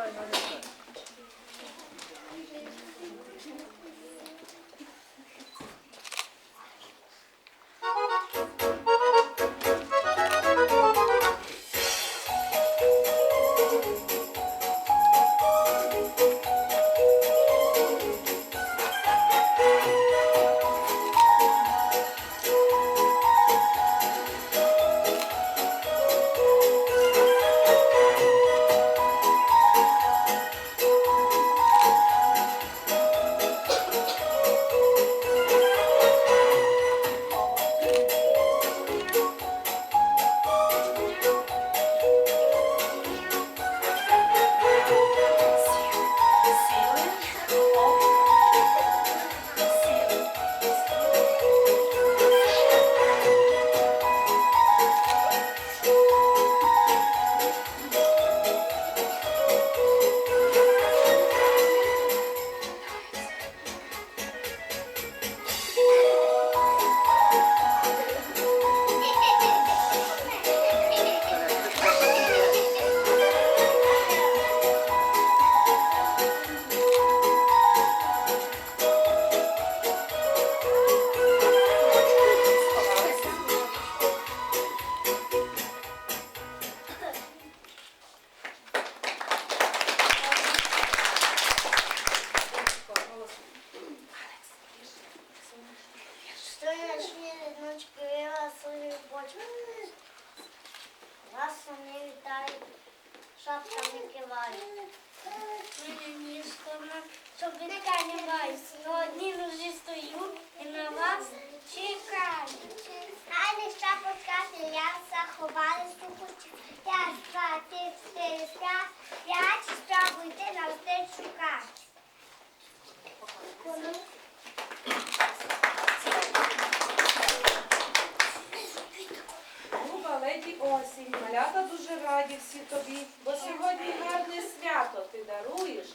Bye, bye, bye. Шапками кивають. Мене ніжками, щоб баюсь. На одній нозі стою і на вас чекаю. Гайні шапочка ляса, ховали сухочі. Я два, три, чотири, п'ять, спробуйте на все леді осінь, малята дуже раді всі тобі, бо сьогодні гарне свято ти даруєш